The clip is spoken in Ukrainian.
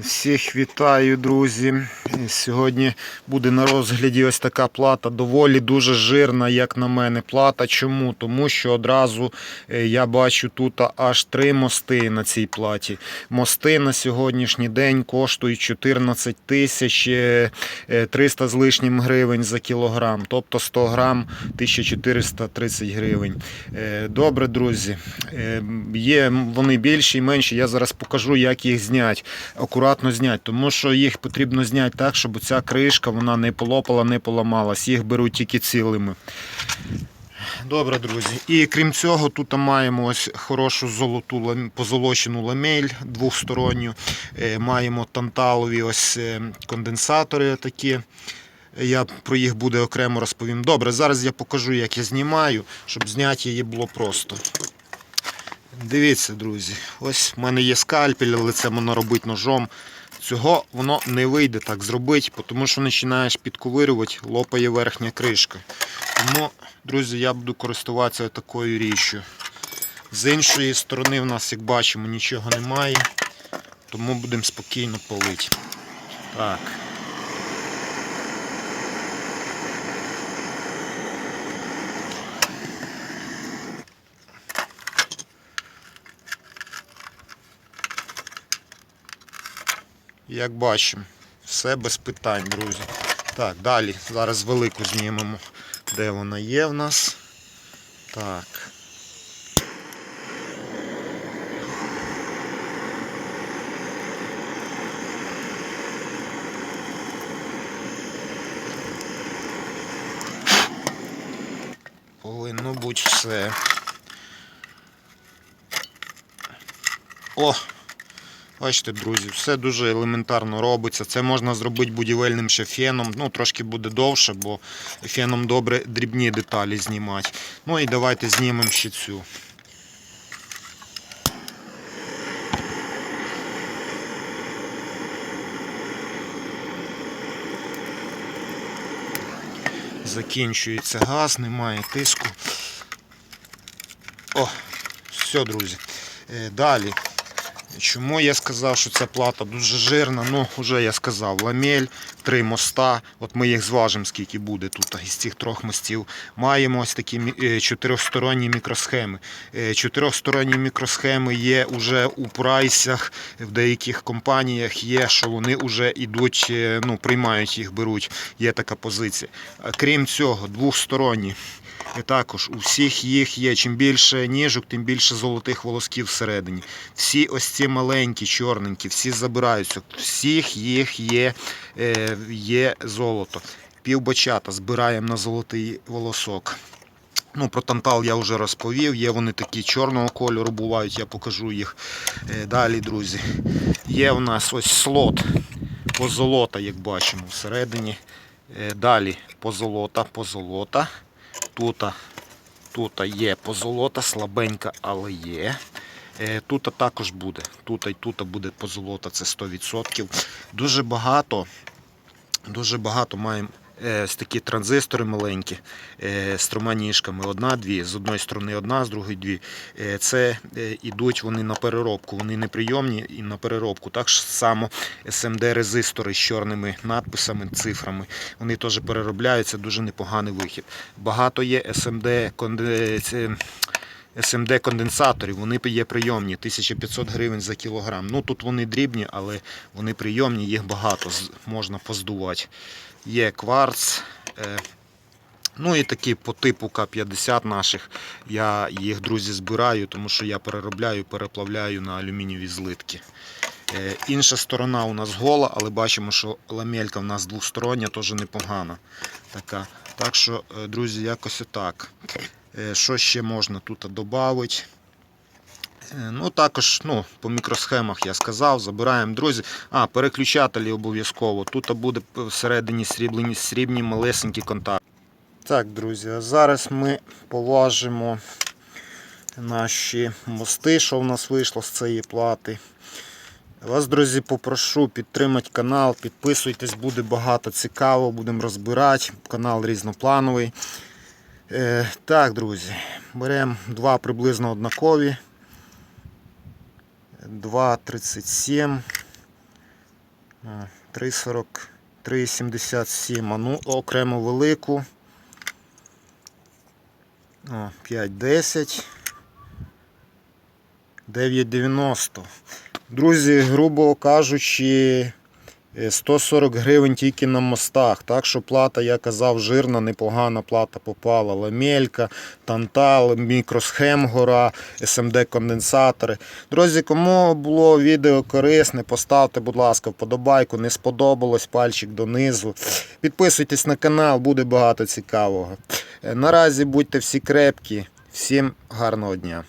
Всіх вітаю, друзі. Сьогодні буде на розгляді ось така плата, доволі дуже жирна, як на мене, плата. Чому? Тому що одразу е, я бачу тут аж три мости на цій платі. Мости на сьогоднішній день коштують 14 тисяч е, е, 300 з лишнім гривень за кілограм, тобто 100 грам 1430 гривень. Е, Добре, друзі. Е, Є вони більші і менші. Я зараз покажу, як їх зняти акуратно зняти, тому що їх потрібно зняти так, щоб ця кришка вона не полопала, не поламалась. Їх беруть тільки цілими. Добре, друзі. І крім цього, тут маємо ось хорошу золоту позолочену ламель двохсторонню. Е, Маємо танталові ось е, конденсатори такі. Я про їх буде окремо розповім. Добре, зараз я покажу, як я знімаю, щоб зняти її було просто. Дивіться, друзі, ось в мене є скальпель, але це можна робити ножом. Цього воно не вийде так зробити, тому що починаєш підковирювати, лопає верхня кришка. Тому, друзі, я буду користуватися такою річчю. З іншої сторони, в нас, як бачимо, нічого немає, тому будемо спокійно палити. Так. Як бачимо, все без питань, друзі. Так, далі. Зараз велику знімемо, де вона є в нас. Так. Повинно бути все. О! Бачите, друзі, все дуже елементарно робиться. Це можна зробити будівельним ще феном. Ну, трошки буде довше, бо феном добре дрібні деталі знімати. Ну і давайте знімемо ще цю. Закінчується газ, немає тиску. О, все, друзі. Е, Далі. Чому я сказав, що ця плата дуже жирна? Ну, вже я сказав, ламель, три моста. От ми їх зважимо, скільки буде тут із цих трьох мостів. Маємо ось такі е, чотирьохсторонні мікросхеми. Е, Чотирьохсторонні мікросхеми є вже у прайсах, в деяких компаніях є, що вони вже йдуть, е, ну, приймають їх, беруть. Є така позиція. Крім цього, двохсторонні. І також у всіх їх є. Чим більше ніжок, тим більше золотих волосків всередині. Всі ось ці маленькі, чорненькі, всі забираються. Всіх їх є, е, є золото. Півбочата збираємо на золотий волосок. Ну, про тантал я вже розповів. Є вони такі чорного кольору бувають, я покажу їх Е, далі, друзі. Є у нас ось слот позолота, як бачимо, всередині. Е, Далі позолота, позолота. Тут, тут є позолота, слабенька, але є. Е, Тут також буде. Тут і тут буде позолота, це 100%. Дуже багато, дуже багато маємо ось такі транзистори маленькі е, з трьома ніжками. Одна-дві. З одної сторони одна, з другої дві. Е, Це е, ідуть вони на переробку. Вони не прийомні і на переробку. Так само SMD-резистори з чорними надписами, цифрами. Вони теж переробляються, дуже непоганий вихід. Багато є SMD конде- це, SMD конденсаторів, вони є прийомні, 1500 гривень за кілограм. Ну тут вони дрібні, але вони прийомні, їх багато, можна поздувати. Є кварц. е, Ну і такі по типу К-50 наших. Я їх, друзі, збираю, тому що я переробляю, переплавляю на алюмінієві злитки. Е, Інша сторона у нас гола, але бачимо, що ламелька в нас двостороння, теж непогана. Така. Так що, е, друзі, якось отак. Що ще можна тут додати? Ну, також ну, по мікросхемах я сказав, забираємо, друзі. А, переключателі обов'язково. Тут буде всередині сріблені, срібні малесенькі контакти. Так, друзі, а зараз ми поважимо наші мости, що в нас вийшло з цієї плати. Вас, друзі, попрошу підтримати канал, підписуйтесь, буде багато цікаво, будемо розбирати. Канал різноплановий. Е, так, друзі, беремо два приблизно однакові. 2,37. О, 3,40, 3,77. А ну, окремо велику. О, 5,10. 9,90. Друзі, грубо кажучи, 140 гривень тільки на мостах. Так що плата, я казав, жирна, непогана плата попала. Ламелька, тантал, мікросхем гора, SMD конденсатори. Друзі, кому було відео корисне, поставте, будь ласка, вподобайку. Не сподобалось, пальчик донизу. Підписуйтесь на канал, буде багато цікавого. Е, Наразі будьте всі крепкі. Всім гарного дня.